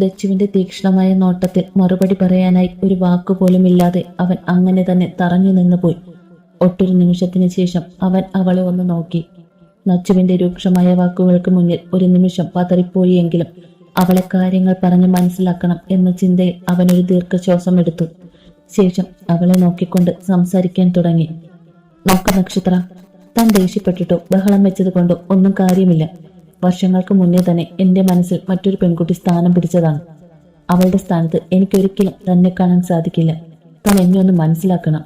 ദച്ചുവിന്റെ തീക്ഷ്ണമായ നോട്ടത്തിൽ മറുപടി പറയാനായി ഒരു വാക്കുപോലും ഇല്ലാതെ അവൻ അങ്ങനെ തന്നെ തറഞ്ഞു നിന്നുപോയി. ഒട്ടൊരു നിമിഷത്തിന് ശേഷം അവൻ അവളെ ഒന്ന് നോക്കി. നച്ചുവിന്റെ രൂക്ഷമായ വാക്കുകൾക്ക് മുന്നിൽ ഒരു നിമിഷം പതറിപ്പോയെങ്കിലും അവളെ കാര്യങ്ങൾ പറഞ്ഞ് മനസ്സിലാക്കണം എന്ന ചിന്തയിൽ അവനൊരു ദീർഘശ്വാസം എടുത്തു. ശേഷം അവളെ നോക്കിക്കൊണ്ട് സംസാരിക്കാൻ തുടങ്ങി. നോക്ക നക്ഷത്ര താൻ ദേഷ്യപ്പെട്ടിട്ടോ? ബഹളം വെച്ചത് കൊണ്ടോ? ഒന്നും കാര്യമില്ല. വർഷങ്ങൾക്ക് മുന്നേ തന്നെ എന്റെ മനസ്സിൽ മറ്റൊരു പെൺകുട്ടി സ്ഥാനം പിടിച്ചതാണ്. അവളുടെ സ്ഥാനത്ത് എനിക്കൊരിക്കലും തന്നെ കാണാൻ സാധിക്കില്ല. താൻ എന്നെ ഒന്ന് മനസ്സിലാക്കണം.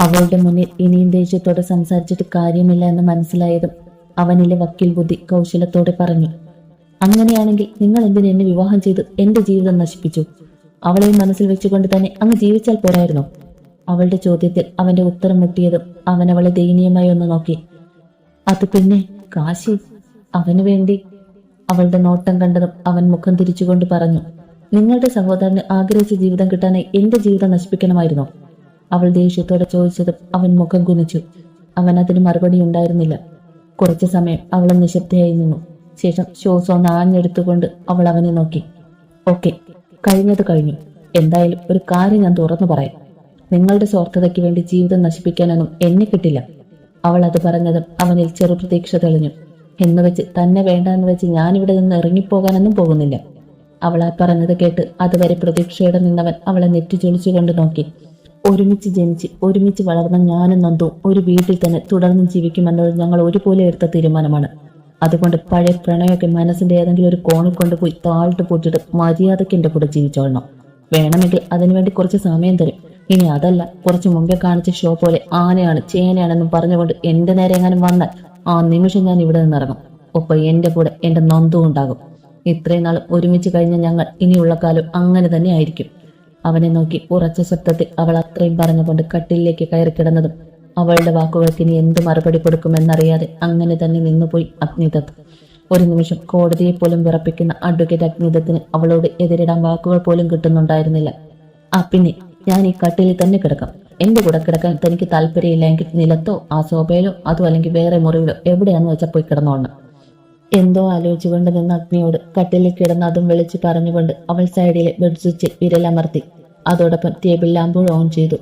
അവളുടെ മുന്നിൽ ഇനിയും ദേഷ്യത്തോടെ സംസാരിച്ചിട്ട് കാര്യമില്ല എന്ന് മനസ്സിലായതും അവനിലെ വക്കീൽ ബുദ്ധി കൗശലത്തോടെ പറഞ്ഞു. അങ്ങനെയാണെങ്കിൽ നിങ്ങൾ എന്തിനു എന്നെ വിവാഹം ചെയ്ത് എന്റെ ജീവിതം നശിപ്പിച്ചു? അവളെ മനസ്സിൽ വെച്ചുകൊണ്ട് തന്നെ അങ്ങ് ജീവിച്ചാൽ പോരായിരുന്നു? അവളുടെ ചോദ്യത്തിൽ അവന്റെ ഉത്തരം മുട്ടിയതും അവൻ അവളെ ദയനീയമായി ഒന്ന് നോക്കി. അത് പിന്നെ കാശി അവനു വേണ്ടി അവളുടെ നോട്ടം കണ്ടതും അവൻ മുഖം തിരിച്ചുകൊണ്ട് പറഞ്ഞു നിങ്ങളുടെ സഹോദരന് ആഗ്രഹിച്ച ജീവിതം കിട്ടാനായി എന്റെ ജീവിതം നശിപ്പിക്കണമായിരുന്നോ. അവൾ ദേഷ്യത്തോടെ ചോദിച്ചതും അവൻ മുഖം കുനിച്ചു. അവൻ അതിന് മറുപടി ഉണ്ടായിരുന്നില്ല. കുറച്ചു സമയം അവൾ നിശബ്ദയായി നിന്നു. ശേഷം ശ്വാസം ഒന്ന് ആഞ്ഞെടുത്തുകൊണ്ട് അവൾ അവനെ നോക്കി. ഓക്കെ കഴിഞ്ഞത് കഴിഞ്ഞു. എന്തായാലും ഒരു കാര്യം ഞാൻ തുറന്നു പറയാം. നിങ്ങളുടെ സ്വാർത്ഥതയ്ക്ക് വേണ്ടി ജീവിതം നശിപ്പിക്കാനൊന്നും എന്നെ കിട്ടില്ല. അവൾ അത് പറഞ്ഞതും അവനിൽ ചെറു പ്രതീക്ഷ തെളിഞ്ഞു. എന്ന് വെച്ച് തന്നെ വേണ്ടെന്ന് വെച്ച് ഞാനിവിടെ നിന്ന് ഇറങ്ങിപ്പോകാനൊന്നും പോകുന്നില്ല. അവളെ പറഞ്ഞത് കേട്ട് അതുവരെ പ്രതീക്ഷയോടെ നിന്നവൻ അവളെ നെറ്റി കൊണ്ട് നോക്കി. ഒരുമിച്ച് ജനിച്ച് ഒരുമിച്ച് വളർന്ന ഞാനും നന്ദു ഒരു വീട്ടിൽ തന്നെ തുടർന്നും ജീവിക്കുമെന്നത് ഞങ്ങൾ ഒരുപോലെ എടുത്ത തീരുമാനമാണ്. അതുകൊണ്ട് പഴയ പ്രണയമൊക്കെ മനസ്സിന്റെ ഏതെങ്കിലും ഒരു കോണിൽ കൊണ്ടുപോയി താഴ്ത്തു പൂട്ടിട്ട് മര്യാദയ്ക്ക് എന്റെ കൂടെ ജീവിച്ചോളണം. വേണമെങ്കിൽ അതിനുവേണ്ടി കുറച്ച് സമയം തരും. ഇനി അതല്ല കുറച്ച് മുമ്പേ കാണിച്ച ഷോ പോലെ ആനയാണ് ചേനയാണെന്നും പറഞ്ഞുകൊണ്ട് എന്റെ നേരെ എങ്ങാനും വന്നാൽ ആ നിമിഷം ഞാൻ ഇവിടെ നിന്നിറങ്ങും ഒപ്പം എന്റെ കൂടെ എന്റെ നന്ദും ഉണ്ടാകും. ഇത്രയും നാൾ ഒരുമിച്ച് കഴിഞ്ഞ ഞങ്ങൾ ഇനിയുള്ള കാലം അങ്ങനെ തന്നെ ആയിരിക്കും. അവനെ നോക്കി ഉറച്ച ശബ്ദത്തിൽ അവൾ അത്രയും പറഞ്ഞുകൊണ്ട് കട്ടിലേക്ക് കയറി കിടന്നതും അവളുടെ വാക്കുകൾക്ക് ഇനി എന്ത് മറുപടി കൊടുക്കുമെന്നറിയാതെ അങ്ങനെ തന്നെ നിന്നുപോയി അഗ്നിദത്ത്. ഒരു നിമിഷം കോടതിയെ പോലും വിറപ്പിക്കുന്ന അഡ്വക്കേറ്റ് അഗ്നിദത്തിന് അവളോട് എതിരിടാൻ വാക്കുകൾ പോലും കിട്ടുന്നുണ്ടായിരുന്നില്ല. ആ പിന്നെ ഞാൻ ഈ കട്ടിലിൽ തന്നെ കിടക്കാം. എന്റെ കൂടെ കിടക്കാൻ തനിക്ക് താല്പര്യമില്ലെങ്കിൽ നിലത്തോ ആ സോഫയിലോ അതോ അല്ലെങ്കിൽ വേറെ മുറിവിലോ എവിടെയാന്ന് വെച്ചാൽ പോയി കിടന്നോണം. എന്തോ ആലോചിച്ചുകൊണ്ട് നിന്ന അഗ്നിയോട് കട്ടിലിൽ കിടന്ന് അതും വിളിച്ച് പറഞ്ഞുകൊണ്ട് അവൾ സൈഡിലെ ബെഡ് സ്വിച്ചിൽ വിരലമർത്തി അതോടൊപ്പം ടേബിൾ ലാമ്പ് ഓൺ ചെയ്തു.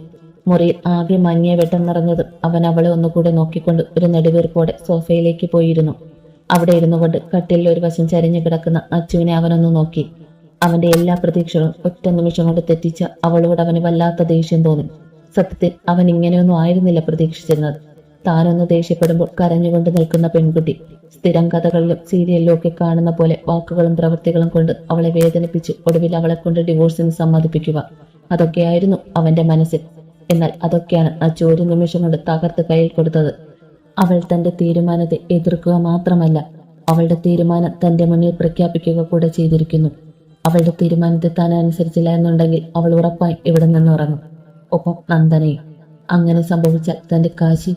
മുറിയിൽ ആകെ മങ്ങിയ വെട്ടം നിറഞ്ഞത് അവൻ അവളെ ഒന്നുകൂടെ നോക്കിക്കൊണ്ട് ഒരു നെടുവീർപ്പോടെ സോഫയിലേക്ക് പോയിരുന്നു. അവിടെ ഇരുന്നു കൊണ്ട് കട്ടിലിൽ ഒരു വശം ചരിഞ്ഞു കിടക്കുന്ന അച്ചുവിനെ അവനൊന്ന് നോക്കി. അവന്റെ എല്ലാ പ്രതീക്ഷകളും ഒറ്റ നിമിഷം കൊണ്ട് തെറ്റിച്ച അവളോട് അവന് വല്ലാത്ത ദേഷ്യം തോന്നി. സത്യത്തിൽ അവൻ ഇങ്ങനെയൊന്നും ആയിരുന്നില്ല പ്രതീക്ഷിച്ചിരുന്നത്. താനൊന്ന് ദേഷ്യപ്പെടുമ്പോൾ കരഞ്ഞുകൊണ്ട് നിൽക്കുന്ന പെൺകുട്ടി സ്ഥിരം കഥകളിലും സീരിയലിലും ഒക്കെ കാണുന്ന പോലെ വാക്കുകളും പ്രവൃത്തികളും കൊണ്ട് അവളെ വേദനിപ്പിച്ച് ഒടുവിൽ അവളെ കൊണ്ട് ഡിവോഴ്സിന് സമ്മതിപ്പിക്കുക. അതൊക്കെയായിരുന്നു അവന്റെ മനസ്സിൽ. എന്നാൽ അതൊക്കെയാണ് ആ ഒരു നിമിഷം കൊണ്ട് തകർത്ത് കയ്യിൽ കൊടുത്തത്. അവൾ തന്റെ തീരുമാനത്തെ എതിർക്കുക മാത്രമല്ല അവളുടെ തീരുമാനം തന്റെ മുന്നിൽ പ്രഖ്യാപിക്കുക കൂടെ ചെയ്തിരിക്കുന്നു. അവളുടെ തീരുമാനത്തെ താൻ അനുസരിച്ചില്ല എന്നുണ്ടെങ്കിൽ അവൾ ഉറപ്പായി ഇവിടെ നിന്ന് ഇറങ്ങും ഒപ്പം നന്ദനയും. അങ്ങനെ സംഭവിച്ചാൽ തന്റെ കാശി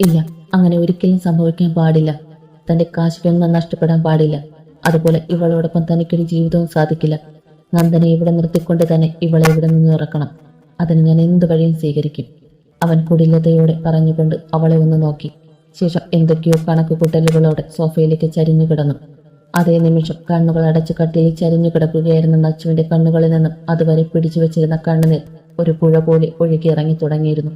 ഇല്ല. അങ്ങനെ ഒരിക്കലും സംഭവിക്കാൻ പാടില്ല. തന്റെ കാശിയൊന്നും നഷ്ടപ്പെടാൻ പാടില്ല. അതുപോലെ ഇവളോടൊപ്പം തനിക്കൊരു ജീവിതവും സാധിക്കില്ല. നന്ദനെ ഇവിടെ നിർത്തിക്കൊണ്ട് തന്നെ ഇവളെ ഇവിടെ നിന്ന് ഇറക്കണം. അതിന് ഞാൻ എന്ത് വഴിയും സ്വീകരിക്കും. അവൻ കുടിലതയോടെ പറഞ്ഞുകൊണ്ട് അവളെ ഒന്ന് നോക്കി. ശേഷം എന്തൊക്കെയോ കണക്ക് കൂട്ടലുകളോടെ സോഫയിലേക്ക് ചരിഞ്ഞു കിടന്നു. അതേ നിമിഷം കണ്ണുകൾ അടച്ചു കട്ടിയിൽ ചരിഞ്ഞു കിടക്കുകയായിരുന്ന നച്ചുവിന്റെ കണ്ണുകളിൽ നിന്നും അതുവരെ പിടിച്ചു വെച്ചിരുന്ന കണ്ണുനീർ ഒരു പുഴ പോലെ ഒഴുകി ഇറങ്ങി തുടങ്ങിയിരുന്നു.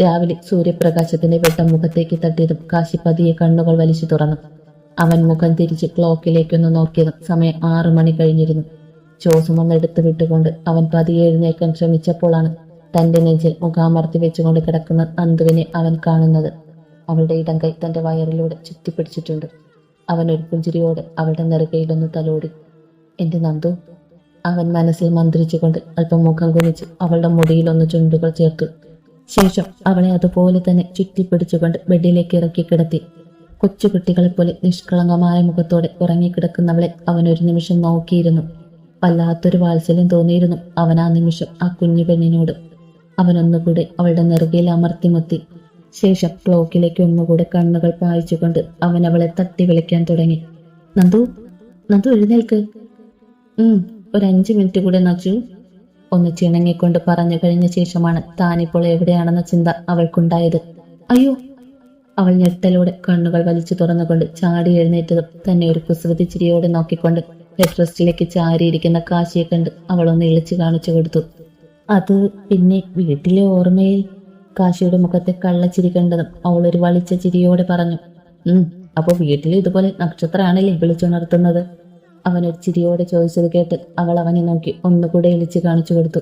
രാവിലെ സൂര്യപ്രകാശത്തിന്റെ വെട്ടം മുഖത്തേക്ക് തട്ടിയതും കാശി പതിയെ കണ്ണുകൾ വലിച്ചു തുറന്നു. അവൻ മുഖം തിരിച്ച് ക്ലോക്കിലേക്കൊന്ന് നോക്കിയതും സമയം ആറു മണി കഴിഞ്ഞിരുന്നു. ചോസുമം എടുത്തു വിട്ടുകൊണ്ട് അവൻ പതിയെ എഴുന്നേൽക്കാൻ ശ്രമിച്ചപ്പോഴാണ് തന്റെ നെഞ്ചിൽ മുഖാമർത്തി വെച്ചുകൊണ്ട് കിടക്കുന്ന അന്തുവിനെ അവൻ കാണുന്നത്. അവളുടെ ഇടം കൈ തന്റെ വയറിലൂടെ ചുറ്റിപ്പിടിച്ചിട്ടുണ്ട്. അവൻ ഒരു പുഞ്ചിരിയോടെ അവളുടെ നെറുകയിലൊന്ന് തലോടി. എന്റെ നന്ദു? അവൻ മനസ്സിൽ മന്ത്രിച്ചുകൊണ്ട് അല്പം മുഖം കുനിച്ച് അവളുടെ മുടിയിലൊന്ന് ചുണ്ടുകൾ ചേർത്തു. ശേഷം അവളെ അതുപോലെ തന്നെ ചുറ്റിപ്പിടിച്ചുകൊണ്ട് ബെഡിലേക്ക് ഇറക്കി കിടത്തി. കൊച്ചുകുട്ടികളെപ്പോലെ നിഷ്കളങ്കമായ മുഖത്തോടെ ഉറങ്ങിക്കിടക്കുന്നവളെ അവൻ ഒരു നിമിഷം നോക്കിയിരുന്നു. വല്ലാത്തൊരു വാത്സല്യം തോന്നിയിരുന്നു അവൻ ആ നിമിഷം ആ കുഞ്ഞു പെണ്ണിനോട്. അവനൊന്നുകൂടെ അവളുടെ നെറുകയിൽ അമർത്തിമുത്തി ശേഷം ക്ലോക്കിലേക്ക് ഒന്നുകൂടെ കണ്ണുകൾ പായിച്ചുകൊണ്ട് അവൻ അവളെ തട്ടി വിളിക്കാൻ തുടങ്ങി. നന്ദു നന്ദു എഴുന്നേൽക്ക്. ഉം. ഒരു അഞ്ചു മിനിറ്റ് കൂടെ നച്ചു ഒന്ന് ചിണങ്ങിക്കൊണ്ട് പറഞ്ഞു കഴിഞ്ഞ ശേഷമാണ് താനിപ്പോൾ എവിടെയാണെന്ന ചിന്ത അവൾക്കുണ്ടായത്. അയ്യോ അവൾ ഞെട്ടലോടെ കണ്ണുകൾ വലിച്ചു തുറന്നുകൊണ്ട് ചാടി എഴുന്നേറ്റതും തന്നെ ഒരു കുസൃതി ചിരിയോടെ നോക്കിക്കൊണ്ട് ഹെഡ് റെസ്റ്റിലേക്ക് ചാരിയിരിക്കുന്ന കാശിയെ കണ്ട് അവളൊന്ന് ഇളിച്ചു കാണിച്ചു കൊടുത്തു. അത് പിന്നെ വീട്ടിലെ ഓർമ്മയിൽ? കാശിയുടെ മുഖത്തെ കള്ളച്ചിരി കണ്ടതും അവൾ ഒരു വളിച്ച ചിരിയോടെ പറഞ്ഞു. ഉം അപ്പൊ വീട്ടിൽ ഇതുപോലെ നക്ഷത്രമാണല്ലേ വിളിച്ചുണർത്തുന്നത്? അവൻ ഒരു ചിരിയോടെ ചോദിച്ചത് കേട്ട് അവൾ അവനെ നോക്കി ഒന്നുകൂടെ എണിച്ച് കാണിച്ചു കൊടുത്തു.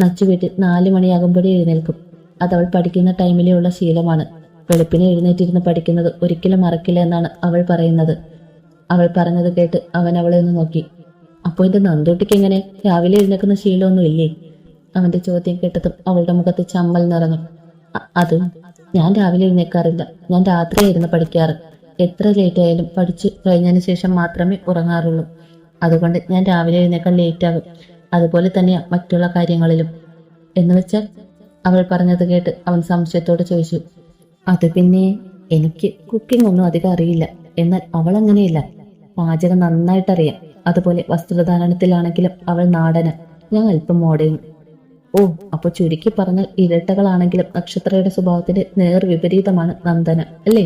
നച്ചു വീട്ടിൽ നാലു മണിയാകുമ്പോഴേ എഴുന്നേൽക്കും. അത് അവൾ പഠിക്കുന്ന ടൈമിലേ ഉള്ള ശീലമാണ്. വെളുപ്പിനെ എഴുന്നേറ്റിരുന്ന് പഠിക്കുന്നത് ഒരിക്കലും മറക്കില്ല എന്നാണ് അവൾ പറയുന്നത്. അവൾ പറഞ്ഞത് കേട്ട് അവൻ അവളെ ഒന്ന് നോക്കി. അപ്പോൾ ഇത് നന്ദൂട്ടിക്ക് എങ്ങനെ? രാവിലെ എഴുന്നേക്കുന്ന ശീലമൊന്നും ഇല്ലേ? അവന്റെ ചോദ്യം കേട്ടതും അവളുടെ മുഖത്ത് ചമ്മൽ നിറഞ്ഞു. "അ- അത് ഞാൻ രാവിലെ എഴുന്നേക്കാറില്ല ഞാൻ രാത്രിയായിരുന്നു പഠിക്കാറ്. എത്ര ലേറ്റ് ആയാലും പഠിച്ചു കഴിഞ്ഞതിന് ശേഷം മാത്രമേ ഉറങ്ങാറുള്ളൂ. അതുകൊണ്ട് ഞാൻ രാവിലെ എഴുന്നേക്കാൻ ലേറ്റാകും അതുപോലെ തന്നെയാ മറ്റുള്ള കാര്യങ്ങളിലും. എന്ന് വെച്ചാൽ അവൾ പറഞ്ഞത് കേട്ട് അവൻ സംശയത്തോട് ചോദിച്ചു അത് പിന്നെ എനിക്ക് കുക്കിംഗ് ഒന്നും അധികം അറിയില്ല. എന്നാൽ അവൾ അങ്ങനെയല്ല. പാചകം നന്നായിട്ടറിയാം. അതുപോലെ വസ്ത്രധാരണത്തിലാണെങ്കിലും അവൾ നാടന. ഞാൻ അല്പം മോഡേൺ ഓ അപ്പോൾ ചുരുക്കി പറഞ്ഞാൽ ഇരട്ടകളാണെങ്കിലും നക്ഷത്രയുടെ സ്വഭാവത്തിന്റെ നേർ വിപരീതമാണ് നന്ദന അല്ലേ?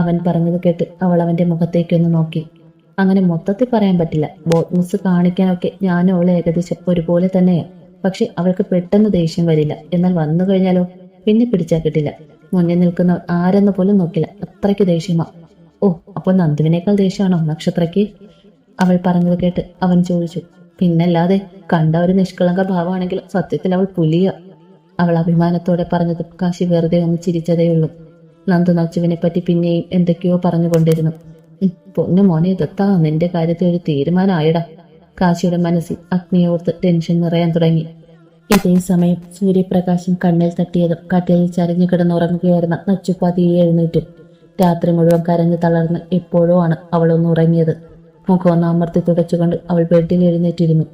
അവൻ പറഞ്ഞത് കേട്ട് അവൾ അവന്റെ മുഖത്തേക്കൊന്ന് നോക്കി. അങ്ങനെ മൊത്തത്തിൽ പറയാൻ പറ്റില്ല. ബോട്ട്മിസ് കാണിക്കാനൊക്കെ ഞാനും അവളെ ഏകദേശം ഒരുപോലെ തന്നെയാണ് പക്ഷെ അവൾക്ക് പെട്ടെന്ന് ദേഷ്യം വരില്ല. എന്നാൽ വന്നു കഴിഞ്ഞാലോ? പിന്നെ പിടിച്ചാൽ കിട്ടില്ല. മുന്നിൽ നിൽക്കുന്ന ആരെന്ന് പോലും നോക്കില്ല. അത്രയ്ക്ക് ദേഷ്യമാ. ഓ അപ്പൊ നന്ദുവിനേക്കാൾ ദേഷ്യമാണോ നക്ഷത്രയ്ക്ക്? അവൾ പറഞ്ഞത് കേട്ട് അവൻ ചോദിച്ചു. പിന്നല്ലാതെ കണ്ട ഒരു നിഷ്കളങ്ക ഭാവമാണെങ്കിലും സത്യത്തിൽ അവൾ പുലിയ. അവൾ അഭിമാനത്തോടെ പറഞ്ഞത് കാശി വെറുതെ ഒന്ന് ചിരിച്ചതേയുള്ളൂ. നന്ദു നച്ചുവിനെ പറ്റി പിന്നെയും എന്തൊക്കെയോ പറഞ്ഞുകൊണ്ടിരുന്നു. പൊന്നു മോനെ ദത്താ നിന്റെ കാര്യത്തിൽ ഒരു തീരുമാനമായടാ. കാശിയുടെ മനസ്സിൽ അഗ്നിയോർത്ത് ടെൻഷൻ നിറയാൻ തുടങ്ങി. ഇതേ സമയം സൂര്യപ്രകാശം കണ്ണിൽ തട്ടിയതും കട്ടിലിൽ ചരിഞ്ഞു കിടന്നുറങ്ങുകയായിരുന്ന നച്ചുപ്പാതി എഴുന്നേറ്റു. രാത്രി മുഴുവൻ കരഞ്ഞു തളർന്ന് എപ്പോഴോ ആണ് അവളൊന്ന് ഉറങ്ങിയത്. മുഖമൊന്ന് അമർത്തി തുടച്ചുകൊണ്ട് അവൾ ബെഡിൽ എഴുന്നേറ്റിരുന്നു.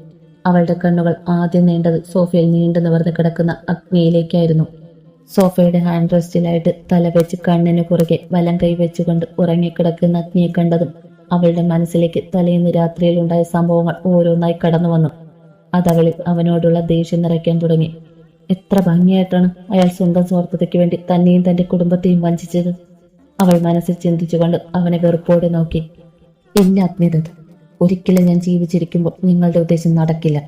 അവളുടെ കണ്ണുകൾ ആദ്യം നീണ്ടത് സോഫയിൽ നീണ്ടു നിവർന്ന് കിടക്കുന്ന അഗ്നിയിലേക്കായിരുന്നു. സോഫയുടെ ഹാൻഡ് റെസ്റ്റിലായിട്ട് തല വെച്ച് കണ്ണിന് കുറുകെ വലം കൈ വെച്ചുകൊണ്ട് ഉറങ്ങിക്കിടക്കുന്ന അഗ്നിയെ കണ്ടതും അവളുടെ മനസ്സിലേക്ക് തലേന്ന് രാത്രിയിൽ ഉണ്ടായ സംഭവങ്ങൾ ഓരോന്നായി കടന്നു വന്നു. അതവളിൽ അവനോടുള്ള ദേഷ്യം നിറയ്ക്കാൻ തുടങ്ങി. എത്ര ഭംഗിയായിട്ടാണ് അയാൾ സ്വന്തം സ്വാർത്ഥതയ്ക്ക് വേണ്ടി തന്നെയും തന്റെ കുടുംബത്തെയും വഞ്ചിച്ചത്. അവൾ മനസ്സിൽ ചിന്തിച്ചുകൊണ്ട് അവനെ വെറുപ്പോടെ നോക്കി. ഇല്ല അഗ്നിദത്ത് ഒരിക്കലും ഞാൻ ജീവിച്ചിരിക്കുമ്പോൾ നിങ്ങളുടെ ഉദ്ദേശം നടക്കില്ല.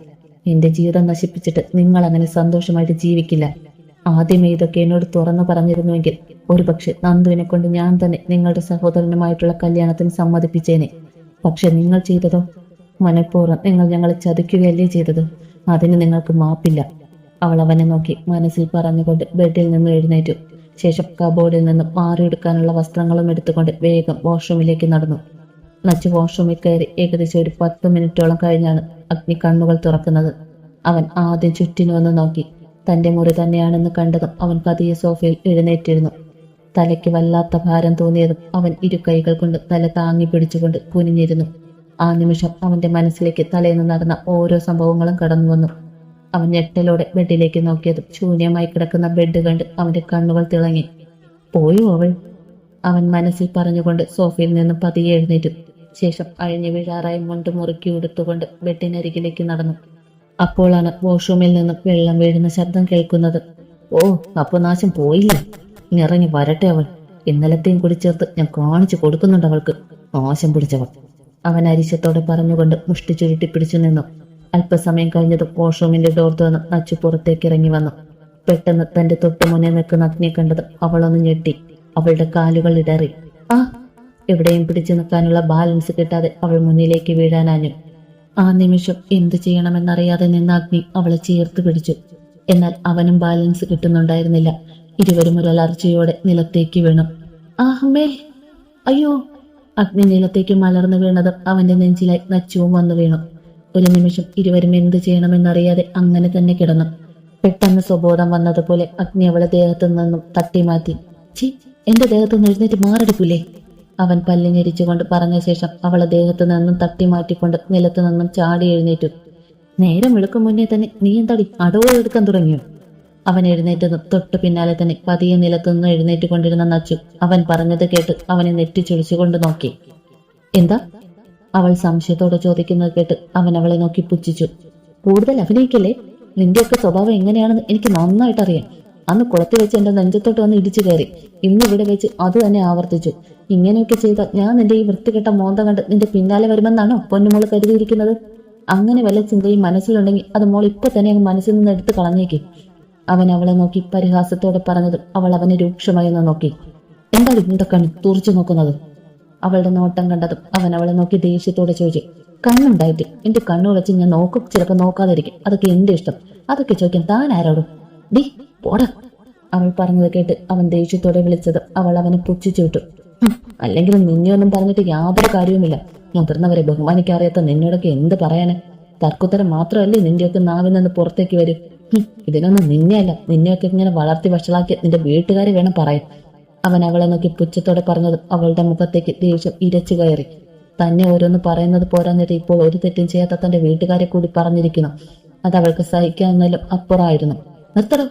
എന്റെ ജീവിതം നശിപ്പിച്ചിട്ട് നിങ്ങൾ അങ്ങനെ സന്തോഷമായിട്ട് ജീവിക്കില്ല. ആദ്യമേ ഇതൊക്കെ എന്നോട് തുറന്നു പറഞ്ഞിരുന്നുവെങ്കിൽ ഒരുപക്ഷെ നന്ദുവിനെ കൊണ്ട് ഞാൻ തന്നെ നിങ്ങളുടെ സഹോദരനുമായിട്ടുള്ള കല്യാണത്തിന് സമ്മതിപ്പിച്ചേനെ. പക്ഷെ നിങ്ങൾ ചെയ്തതോ? മനഃപൂർവം നിങ്ങൾ ഞങ്ങളെ ചതിക്കുകയല്ലേ ചെയ്തത്? അതിന് നിങ്ങൾക്ക് മാപ്പില്ല. അവൾ അവനെ നോക്കി മനസ്സിൽ പറഞ്ഞുകൊണ്ട് ബെഡിൽ നിന്ന് എഴുന്നേറ്റു. ശേഷം കബോർഡിൽ നിന്ന് മാറിയെടുക്കാനുള്ള വസ്ത്രങ്ങളും എടുത്തുകൊണ്ട് വേഗം വാഷ്റൂമിലേക്ക് നടന്നു. നച്ചു വാഷ്റൂമിൽ കയറി ഏകദേശം ഒരു പത്ത് മിനിറ്റോളം കഴിഞ്ഞാണ് അഗ്നി കണ്ണുകൾ തുറക്കുന്നത്. അവൻ ആദ്യം ചുറ്റിനു നോക്കി. തന്റെ മുറി തന്നെയാണെന്ന് കണ്ടതും അവൻ പതിയെ സോഫയിൽ എഴുന്നേറ്റിരുന്നു. തലയ്ക്ക് വല്ലാത്ത ഭാരം തോന്നിയതും അവൻ ഇരു കൈകൾ കൊണ്ട് തല താങ്ങി പിടിച്ചുകൊണ്ട് കുനിഞ്ഞിരുന്നു. ആ നിമിഷം അവന്റെ മനസ്സിലേക്ക് തലേന്ന് നടന്ന ഓരോ സംഭവങ്ങളും കടന്നു വന്നു. അവൻ ഞെട്ടലോടെ ബെഡിലേക്ക് നോക്കിയതും ശൂന്യമായി കിടക്കുന്ന ബെഡ് കണ്ട് അവന്റെ കണ്ണുകൾ തിളങ്ങി. പോയോ അവൾ? അവൻ മനസ്സിൽ പറഞ്ഞുകൊണ്ട് സോഫയിൽ നിന്ന് പതിയെ എഴുന്നേറ്റു. ശേഷം അഴിഞ്ഞു വീഴാറായി മുണ്ട് മുറുക്കി ഉടുത്തുകൊണ്ട് ബെഡിനരികിലേക്ക് നടന്നു. അപ്പോഴാണ് വാഷ്റൂമിൽ നിന്ന് വെള്ളം വീഴുന്ന ശബ്ദം കേൾക്കുന്നത്. ഓ അപ്പൊ നാശം പോയില്ലേ? ഇറങ്ങി വരട്ടെ അവൾ. ഇന്നലത്തെയും കൂടി ചേർത്ത് ഞാൻ കാണിച്ചു കൊടുക്കുന്നുണ്ട് അവൾക്ക്. നാശം പിടിച്ചവൾ. അവൻ അരിശത്തോടെ പറഞ്ഞുകൊണ്ട് മുഷ്ടി ചുരുട്ടി പിടിച്ചു നിന്നു. അല്പസമയം കഴിഞ്ഞത് വാഷ്റൂമിന്റെ ഡോർ തുറന്ന് നച്ചു പുറത്തേക്ക് ഇറങ്ങി വന്നു. പെട്ടെന്ന് തന്റെ തൊട്ടു മുന്നേ നിൽക്കുന്ന അഗ്നിയെ കണ്ടത് അവളൊന്ന് ഞെട്ടി. അവളുടെ കാലുകൾ ഇടറി. ആ എവിടെയും പിടിച്ചു നിൽക്കാനുള്ള ബാലൻസ് കിട്ടാതെ അവൾ മുന്നിലേക്ക് വീഴാനാഞ്ഞു. ആ നിമിഷം എന്തു ചെയ്യണമെന്നറിയാതെ നിന്ന അഗ്നി അവളെ ചേർത്ത് പിടിച്ചു. എന്നാൽ അവനും ബാലൻസ് കിട്ടുന്നുണ്ടായിരുന്നില്ല. ഇരുവരും ഒരു അലർച്ചയോടെ നിലത്തേക്ക് വീണു. ആഹ്മേ അയ്യോ. അഗ്നി നിലത്തേക്ക് മലർന്നു വീണത് അവന്റെ നെഞ്ചിലായി നച്ചുവും വന്നു വീണു. ഒരു നിമിഷം ഇരുവരും എന്ത് ചെയ്യണമെന്നറിയാതെ അങ്ങനെ തന്നെ കിടന്നു. പെട്ടെന്ന് സ്വബോധം വന്നതുപോലെ അഗ്നി അവളെ ദേഹത്തു നിന്നും തട്ടി മാറ്റി ചി എന്റെ ദേഹത്തു നിന്ന് എഴുന്നേറ്റ് മാറെടുക്കില്ലേ അവൻ പല്ലിഞ്ഞിരിച്ചുകൊണ്ട് പറഞ്ഞ ശേഷം അവൾ ദേഹത്തു നിന്നും തട്ടി മാറ്റിക്കൊണ്ട് നിലത്തു നിന്നും ചാടി എഴുന്നേറ്റു. നേരം വെളുക്കും മുന്നേ തന്നെ നീ എന്താടി അടവ് എടുക്കാൻ തുടങ്ങിയോ? അവൻ എഴുന്നേറ്റതും തൊട്ടു പിന്നാലെ തന്നെ പതിയെ നിലത്തുനിന്ന് എഴുന്നേറ്റ് കൊണ്ടിരുന്ന നച്ചു അവൻ പറഞ്ഞത് കേട്ട് അവനെ നെറ്റിച്ചൊളിച്ചുകൊണ്ട് നോക്കി. എന്താ? അവൾ സംശയത്തോടെ ചോദിക്കുന്നത് കേട്ട് അവൻ അവളെ നോക്കി പുച്ഛിച്ചു. കൂടുതൽ അഭിനയിക്കല്ലേ? നിന്റെയൊക്കെ സ്വഭാവം എങ്ങനെയാണെന്ന് എനിക്ക് നന്നായിട്ട് അറിയാം അന്ന് കുളത്തിൽ വെച്ച് എന്റെ നെഞ്ചത്തോട്ട് വന്ന് ഇടിച്ചു കയറി. ഇന്ന് ഇവിടെ വെച്ച് അത് തന്നെ ആവർത്തിച്ചു. ഇങ്ങനെയൊക്കെ ചെയ്ത ഞാൻ നിന്റെ ഈ വൃത്തികെട്ട മോന്ത കണ്ട് നിന്റെ പിന്നാലെ വരുമെന്നാണോ പൊന്നുമോൾ കരുതിയിരിക്കുന്നത്? അങ്ങനെ വല്ല ചിന്തയും മനസ്സിലുണ്ടെങ്കിൽ അത് മോൾ ഇപ്പൊ തന്നെ അങ്ങ് മനസ്സിൽ നിന്ന് എടുത്തു കളഞ്ഞേക്ക്. അവൻ അവളെ നോക്കി പരിഹാസത്തോടെ പറഞ്ഞതും അവൾ അവനെ രൂക്ഷമായി ഒന്ന് നോക്കി. എന്താ കണ്ണ് തുറച്ചു നോക്കുന്നത്? അവളുടെ നോട്ടം കണ്ടതും അവൻ അവളെ നോക്കി ദേഷ്യത്തോടെ ചോദിച്ചു. കണ്ണുണ്ടായിട്ട് എന്റെ കണ്ണു വെച്ച് ഞാൻ നോക്കും. ചിലപ്പോ നോക്കാതിരിക്കും. അതൊക്കെ എന്റെ ഇഷ്ടം. അതൊക്കെ ചോദിക്കാൻ താൻ ആരോടും? ഡി പോടാ. അവൾ പറഞ്ഞത് കേട്ട് അവൻ ദേഷ്യത്തോടെ വിളിച്ചത് അവൾ അവനെ പുച്ഛിച്ചു വിട്ടു. അല്ലെങ്കിൽ നിന്നെയൊന്നും പറഞ്ഞിട്ട് യാതൊരു കാര്യവുമില്ല. മുതിർന്നവരെ ബഹുമാനിക്കാറിയാത്ത നിന്നോടൊക്കെ എന്ത് പറയാന്? തർക്കുത്തരം മാത്രമല്ലേ നിന്റെയൊക്കെ നാവിൽ നിന്ന് പുറത്തേക്ക് വരും. ഇതിനൊന്നും നിന്നെയല്ല നിന്നെയൊക്കെ ഇങ്ങനെ വളർത്തി വഷളാക്കി നിന്റെ വീട്ടുകാരെ വേണം പറയാൻ. അവൻ അവളെ നോക്കി പുച്ഛത്തോടെ പറഞ്ഞത് അവളുടെ മുഖത്തേക്ക് ദേഷ്യം ഇരച്ചു കയറി. തന്നെ ഓരോന്ന് പറയുന്നത് പോരാഞ്ഞിട്ട് ഇപ്പോൾ ഒരു തെറ്റും ചെയ്യാത്ത തന്റെ വീട്ടുകാരെ കൂടി പറഞ്ഞിരിക്കുന്നു. അത് അവൾക്ക് സഹിക്കാവുന്നതിലും അപ്പുറമായിരുന്നു. നിർത്തടോ.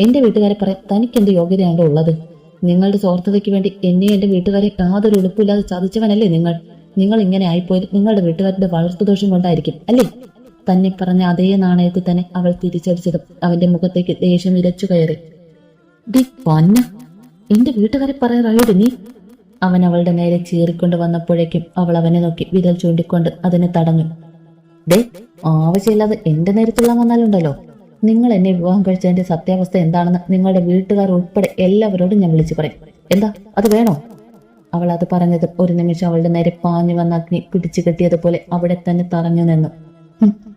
എന്റെ വീട്ടുകാരെ പറയാൻ തനിക്ക് എന്ത് യോഗ്യതയാണ് ഉള്ളത്? നിങ്ങളുടെ സ്വാർത്ഥതയ്ക്ക് വേണ്ടി എന്നെ എന്റെ വീട്ടുകാരെ യാതൊരു എളുപ്പമില്ലാതെ ചതിച്ചവനല്ലേ നിങ്ങൾ? നിങ്ങൾ ഇങ്ങനെ ആയിപ്പോയത് നിങ്ങളുടെ വീട്ടുകാരുടെ വളർത്തുദോഷം കൊണ്ടായിരിക്കും അല്ലേ? തന്നെ പറഞ്ഞ അതേ നാണയത്തിൽ തന്നെ അവൾ തിരിച്ചടിച്ചതും അവന്റെ മുഖത്തേക്ക് ദേഷ്യം ഇരച്ചു കയറി. ഡി പൊന്ന എന്റെ വീട്ടുകാരെ പറയാറായോട് നീ? അവൻ അവളുടെ നേരെ ചീറിക്കൊണ്ട് വന്നപ്പോഴേക്കും അവൾ അവനെ നോക്കി വിരൽ ചൂണ്ടിക്കൊണ്ട് അതിനെ തടഞ്ഞു. ദേ ആവശ്യമില്ലാതെ എന്റെ നേരത്തുള്ള വന്നാലുണ്ടല്ലോ. നിങ്ങൾ എന്നെ വിവാഹം കഴിച്ചതിന്റെ സത്യാവസ്ഥ എന്താണെന്ന് നിങ്ങളുടെ വീട്ടുകാർ ഉൾപ്പെടെ എല്ലാവരോടും ഞാൻ വിളിച്ചു പറയും. എന്താ? അത് വേണോ? അവൾ അത് പറഞ്ഞത് ഒരു നിമിഷം അവളുടെ നേരെ പാഞ്ഞു വന്ന അഗ്നി പിടിച്ചു കെട്ടിയതുപോലെ അവിടെ തന്നെ തറഞ്ഞു നിന്നു.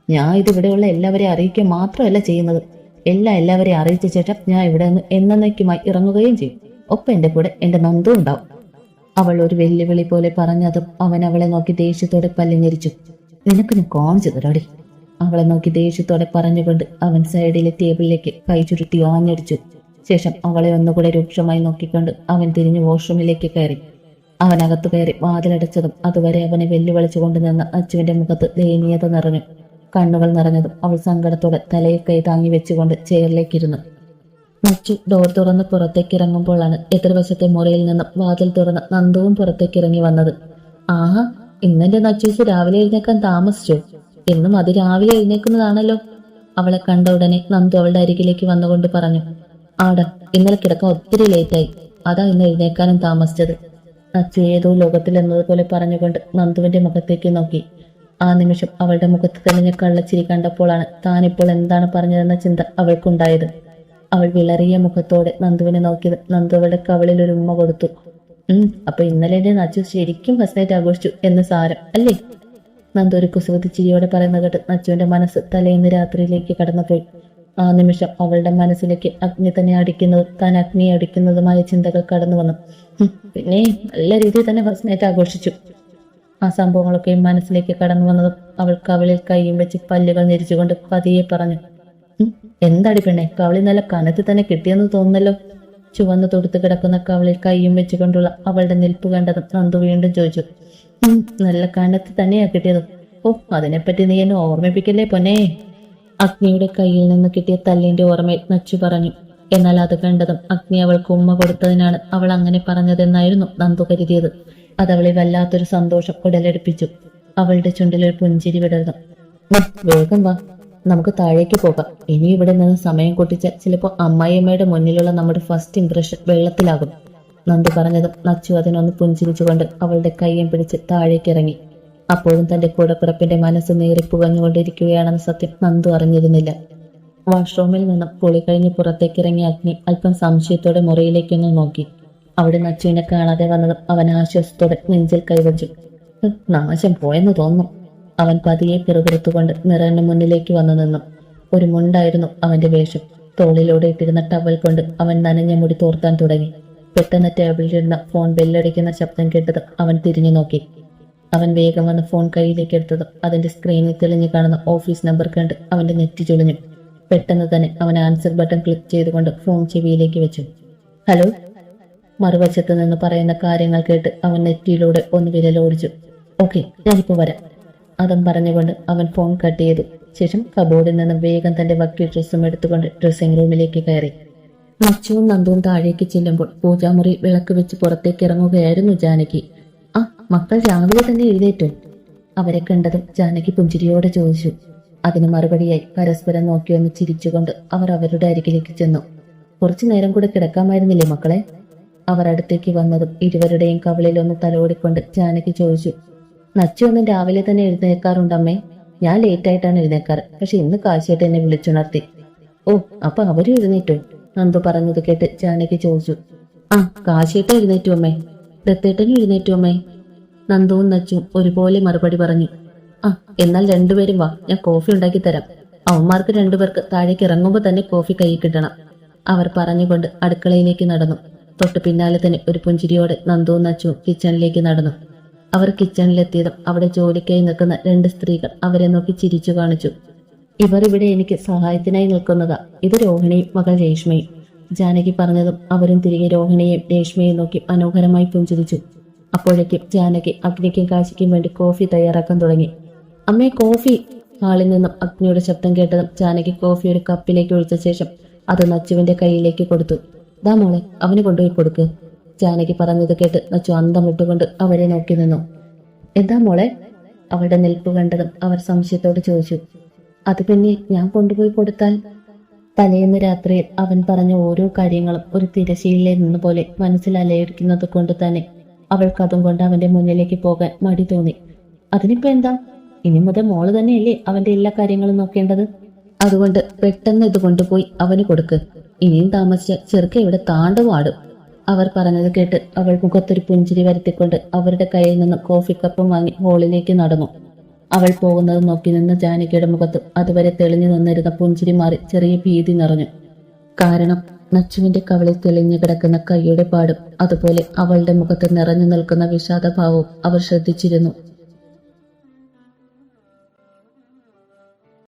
ഞാൻ ഇതിവിടെയുള്ള എല്ലാവരെയും അറിയിക്കുക മാത്രമല്ല ചെയ്യുന്നത്. എല്ലാ എല്ലാവരെയും അറിയിച്ച ശേഷം ഞാൻ ഇവിടെ നിന്ന് എന്നേക്കുമായി ഇറങ്ങുകയും ചെയ്യും. ഒപ്പം എന്റെ കൂടെ എന്റെ നന്ദു ഉണ്ടാവും. അവൾ ഒരു വെല്ലുവിളി പോലെ പറഞ്ഞതും അവൻ അവളെ നോക്കി ദേഷ്യത്തോടെ പല്ലിഞ്ഞരിച്ചു. നിനക്ക് ഞാൻ കാണിച്ചു തരാടി അവളെ നോക്കി ദേഷ്യത്തോടെ പറഞ്ഞുകൊണ്ട് അവൻ സൈഡിലെ ടേബിളിലേക്ക് കൈ ചുരുട്ടി ഓഞ്ഞടിച്ചു ശേഷം അവളെ ഒന്നുകൂടെ രൂക്ഷമായി നോക്കിക്കൊണ്ട് അവൻ തിരിഞ്ഞു വാഷ്റൂമിലേക്ക് കയറി. അവൻ അകത്തു കയറി വാതിലടച്ചതും അതുവരെ അവനെ വെല്ലുവിളിച്ചുകൊണ്ട് നിന്ന അച്ചുവിന്റെ മുഖത്ത് ദയനീയത നിറഞ്ഞു. കണ്ണുകൾ നിറഞ്ഞതും അവൾ സങ്കടത്തോടെ തലയിൽ കൈ താങ്ങി വെച്ചുകൊണ്ട് ചെയറിലേക്കിരുന്നു. മച്ചു ഡോർ തുറന്ന് പുറത്തേക്ക് ഇറങ്ങുമ്പോഴാണ് എതിർവശത്തെ മുറിയിൽ നിന്നും വാതിൽ തുറന്ന് നന്ദവും പുറത്തേക്ക് ഇറങ്ങി വന്നത്. ആഹാ ഇന്നെന്റെ നച്ചൂസ് രാവിലെ എഴുന്നേക്കാൻ താമസിച്ചു? എന്നും അത് രാവിലെ എഴുന്നേക്കുന്നതാണല്ലോ അവളെ കണ്ട ഉടനെ നന്ദു അവളുടെ അരികിലേക്ക് വന്നുകൊണ്ട് പറഞ്ഞു ആട ഇന്നലെ കിടക്കാൻ ഒത്തിരി ലേറ്റായി. അതാ ഇന്ന് എഴുന്നേക്കാനും താമസിച്ചത്. അച്ചു ഏതോ ലോകത്തിൽ എന്നതുപോലെ പറഞ്ഞുകൊണ്ട് നന്ദുവിന്റെ മുഖത്തേക്ക് നോക്കി. ആ നിമിഷം അവളുടെ മുഖത്ത് തെളിഞ്ഞ കള്ളച്ചിരി കണ്ടപ്പോഴാണ് താനിപ്പോൾ എന്താണ് പറഞ്ഞതെന്ന ചിന്ത അവൾക്കുണ്ടായത്. അവൾ വിളറിയ മുഖത്തോടെ നന്ദുവിനെ നോക്കിയത് നന്ദു അവളുടെ കവളിൽ ഒരു ഉമ്മ കൊടുത്തു. ഉം അപ്പൊ ഇന്നലെ എന്റെ നച്ചു ശരിക്കും ഫസ്റ്റ് നൈറ്റ് ആഘോഷിച്ചു എന്ന് സാരം അല്ലേ? നന്ദു ഒരു കുസൃതി ചിരിയോടെ പറയുന്ന കേട്ട് നച്ചുവിന്റെ മനസ്സ് തലേന്ന് രാത്രിയിലേക്ക് കടന്നുപോയി. ആ നിമിഷം അവളുടെ മനസ്സിലേക്ക് അഗ്നി തന്നെ അടിക്കുന്നത് താൻ അഗ്നിയെ അടിക്കുന്നതുമായ ചിന്തകൾ കടന്നു വന്നു പിന്നെ നല്ല രീതിയിൽ തന്നെ ഫസ്റ്റ് ആഘോഷിച്ചു. ആ സംഭവങ്ങളൊക്കെ മനസ്സിലേക്ക് കടന്നു വന്നതും അവൾ കവളിൽ കൈയും വെച്ച് പല്ലുകൾ ഞെരിച്ചുകൊണ്ട് പതിയെ പറഞ്ഞു എന്താടി പെണ്ണെ കവളി നല്ല കനത്തിൽ തന്നെ കിട്ടിയെന്ന് തോന്നുന്നല്ലോ? ചുവന്ന് തൊടുത്ത് കിടക്കുന്ന കവളിൽ കൈയും വെച്ചുകൊണ്ടുള്ള അവളുടെ നിൽപ്പ് കണ്ടതും നന്ദു വീണ്ടും ചോദിച്ചു "ഉം, നല്ല കനത്തിൽ തന്നെയാ കിട്ടിയത്. ഓ അതിനെപ്പറ്റി നീ എന്നെ ഓർമ്മിപ്പിക്കല്ലേ പൊന്നെ? അഗ്നിയുടെ കയ്യിൽ നിന്ന് കിട്ടിയ തല്ലിന്റെ ഓർമ്മയിൽ നച്ചു പറഞ്ഞു. എന്നാൽ അത് കണ്ടതും അഗ്നി അവൾക്ക് ഉമ്മ കൊടുത്തതിനാണ് അവൾ അങ്ങനെ പറഞ്ഞതെന്നായിരുന്നു നന്ദു കരുതിയത്. അതവളെ വല്ലാത്തൊരു സന്തോഷം ഉടലെടുപ്പിച്ചു. അവളുടെ ചുണ്ടിൽ ഒരു പുഞ്ചിരി വിടർന്നു. "ഉം, വേഗം വാ. നമുക്ക് താഴേക്ക് പോകാം. ഇനി ഇവിടെ നിന്ന് സമയം കൊട്ടിച്ചാൽ ചിലപ്പോൾ അമ്മായിയമ്മയുടെ മുന്നിലുള്ള നമ്മുടെ ഫസ്റ്റ് ഇംപ്രഷൻ വെള്ളത്തിലാകും. നന്ദു പറഞ്ഞതും നച്ചു അതിനൊന്ന് പുഞ്ചിരിച്ചുകൊണ്ട് അവളുടെ കയ്യും പിടിച്ച് താഴേക്ക് ഇറങ്ങി അപ്പോഴും തന്റെ കൂടപ്പിറപ്പിന്റെ മനസ്സ് നേറിപ്പുകഞ്ഞുകൊണ്ടിരിക്കുകയാണെന്ന സത്യം നന്ദു അറിഞ്ഞിരുന്നില്ല. വാഷ്റൂമിൽ നിന്നും കുളി കഴിഞ്ഞ് പുറത്തേക്കിറങ്ങിയ അഗ്നി അല്പം സംശയത്തോടെ മുറിയിലേക്കൊന്ന് നോക്കി. അവിടെ നച്ചുവിനെ കാണാതെ വന്നതും അവൻ ആശ്വാസത്തോടെ നെഞ്ചിൽ കൈവച്ചു. നാശം പോയെന്ന് തോന്നുന്നു. അവൻ പതിയെ പിറുപിറുത്തുകൊണ്ട് മിററിന് മുന്നിലേക്ക് വന്നു നിന്നു. ഒരു മുണ്ടായിരുന്നു അവന്റെ വേഷം. തോളിലൂടെ ഇട്ടിരുന്ന ടവൽ കൊണ്ട് അവൻ നനഞ്ഞ മുടി തോർത്താൻ തുടങ്ങി. പെട്ടെന്ന് ടേബിളിലിരുന്ന ഫോൺ ബെല്ലടിക്കുന്ന ശബ്ദം കേട്ടത് അവൻ തിരിഞ്ഞു നോക്കി. അവൻ വേഗം വന്ന് ഫോൺ കയ്യിലേക്ക് എടുത്തത് അതിന്റെ സ്ക്രീനിൽ തെളിഞ്ഞു കാണുന്ന ഓഫീസ് നമ്പർ കണ്ട് അവന്റെ നെറ്റി ചുളിഞ്ഞു പെട്ടെന്ന് തന്നെ അവൻ ആൻസർ ബട്ടൺ ക്ലിക്ക് ചെയ്തുകൊണ്ട് ഫോൺ ചെവിയിലേക്ക് വെച്ചു. ഹലോ മറുവശത്ത് നിന്ന് പറയുന്ന കാര്യങ്ങൾ കേട്ട് അവൻ നെറ്റിയിലൂടെ ഒന്ന് വിരലോടിച്ചു ഓക്കെ ഞാനിപ്പോ വരാം. അതും പറഞ്ഞുകൊണ്ട് അവൻ ഫോൺ കട്ട് ചെയ്തു. ശേഷം കബോർഡിൽ നിന്ന് വേഗം തന്റെ വക്കീൽ ഡ്രസ്സും എടുത്തുകൊണ്ട് ഡ്രസ്സിംഗ് റൂമിലേക്ക് കയറി. മച്ചുവും നന്ദുവും താഴേക്ക് ചെല്ലുമ്പോൾ പൂജാമുറി വിളക്ക് വെച്ച് പുറത്തേക്ക് ഇറങ്ങുകയായിരുന്നു ജാനകി. ആ മക്കൾ രാവിലെ തന്നെ എഴുന്നേറ്റു. അവരെ കണ്ടതും ജാനകി പുഞ്ചിരിയോടെ ചോദിച്ചു. അതിന് മറുപടിയായി പരസ്പരം നോക്കിയൊന്ന് ചിരിച്ചുകൊണ്ട് അവർ അവരുടെ അരികിലേക്ക് ചെന്നു. കുറച്ചു നേരം കൂടെ കിടക്കാമായിരുന്നില്ലേ മക്കളെ? അവർ അടുത്തേക്ക് വന്നതും ഇരുവരുടെയും കവളിൽ ഒന്ന് തലോടിക്കൊണ്ട് ജാനകി ചോദിച്ചു. നച്ചു ഒന്നും രാവിലെ തന്നെ എഴുന്നേക്കാറുണ്ടമ്മേ? ഞാൻ ലേറ്റായിട്ടാണ് എഴുന്നേക്കാറ്. പക്ഷെ ഇന്ന് കാശിയായിട്ട് എന്നെ വിളിച്ചുണർത്തി. ഓ അപ്പൊ അവരും എഴുന്നേറ്റോ. നന്ദു പറഞ്ഞത് കേട്ട് ജാനകി ചോദിച്ചു. ആ. കാശിയിട്ട് എഴുന്നേറ്റു അമ്മേ. ദത്തേട്ടനും എഴുന്നേറ്റു അമ്മേ. നന്ദുവും നച്ചും ഒരുപോലെ മറുപടി പറഞ്ഞു. ആ എന്നാൽ രണ്ടുപേരും വാ. ഞാൻ കോഫി ഉണ്ടാക്കി തരാം. അവന്മാർക്ക് രണ്ടുപേർക്ക് താഴേക്ക് ഇറങ്ങുമ്പോൾ തന്നെ കോഫി കൈ കിട്ടണം. അവർ പറഞ്ഞുകൊണ്ട് അടുക്കളയിലേക്ക് നടന്നു. തൊട്ട് പിന്നാലെ തന്നെ ഒരു പുഞ്ചിരിയോടെ നന്ദുവും നച്ചുവും കിച്ചണിലേക്ക് നടന്നു. അവർ കിച്ചണിലെത്തിയതും അവിടെ ജോലിക്കായി നിൽക്കുന്ന രണ്ട് സ്ത്രീകൾ അവരെ നോക്കി ചിരിച്ചു കാണിച്ചു. ഇവർ ഇവിടെ എനിക്ക് സഹായത്തിനായി നിൽക്കുന്നത്. ഇത് രോഹിണിയും മകൾ രേഷ്മയും. ജാനകി പറഞ്ഞതും അവരും തിരികെ രോഹിണിയെയും രേഷ്മയെയും നോക്കി മനോഹരമായി പുഞ്ചിരിച്ചു. അപ്പോഴേക്കും ജാനകി അഗ്നിക്കും കാശിക്കും വേണ്ടി കോഫി തയ്യാറാക്കാൻ തുടങ്ങി. അമ്മേ കോഫി! ഹാളിൽ നിന്നും അഗ്നിയുടെ ശബ്ദം കേട്ടതും ജാനകി കോഫി ഒരു കപ്പിലേക്ക് ഒഴിച്ച ശേഷം അത് നച്ചുവിന്റെ കയ്യിലേക്ക് കൊടുത്തു. ദാ മോളെ അവന് കൊണ്ടുപോയി കൊടുക്ക്. ജാനകി പറഞ്ഞത് കേട്ട് നച്ചു അന്തം വിട്ടുകൊണ്ട് അവരെ നോക്കി നിന്നു. എന്താ മോളെ? അവളുടെ നിൽപ്പ് കണ്ടതും അവർ സംശയത്തോട് ചോദിച്ചു. അത് പിന്നെ ഞാൻ കൊണ്ടുപോയി കൊടുത്താൽ? തലേന്ന് രാത്രിയിൽ അവൻ പറഞ്ഞ ഓരോ കാര്യങ്ങളും ഒരു തിരശീലയിൽ നിന്ന് പോലെ മനസ്സിൽ കൊണ്ട് തന്നെ അവൾക്ക് അതും കൊണ്ട് അവന്റെ മുന്നിലേക്ക് പോകാൻ മടി തോന്നി. അതിനിപ്പോ എന്താ? ഇനി മുതൽ മോൾ തന്നെയല്ലേ അവന്റെ എല്ലാ കാര്യങ്ങളും നോക്കേണ്ടത്? അതുകൊണ്ട് പെട്ടെന്ന് ഇത് കൊണ്ടുപോയി അവന് കൊടുക്ക്. ഇനിയും താമസിച്ച ചെറുക്ക ഇവിടെ താണ്ടുവാടും അവർ പറഞ്ഞത് കേട്ട് അവൾ മുഖത്തൊരു പുഞ്ചിരി വരുത്തിക്കൊണ്ട് അവരുടെ കയ്യിൽ നിന്ന് കോഫി കപ്പും വാങ്ങി ഹോളിലേക്ക് നടന്നു. അവൾ പോകുന്നത് നോക്കി നിന്ന് ജാനകിയുടെ മുഖത്ത് അതുവരെ തെളിഞ്ഞു നിന്നിരുന്ന പുഞ്ചിരി മാറി ചെറിയ ഭീതി നിറഞ്ഞു. കാരണം നച്ചുവിന്റെ കവളിൽ തെളിഞ്ഞു കിടക്കുന്ന കൈയുടെ പാടും അതുപോലെ അവളുടെ മുഖത്ത് നിറഞ്ഞു നിൽക്കുന്ന വിഷാദഭാവവും അവർ ശ്രദ്ധിച്ചിരുന്നു.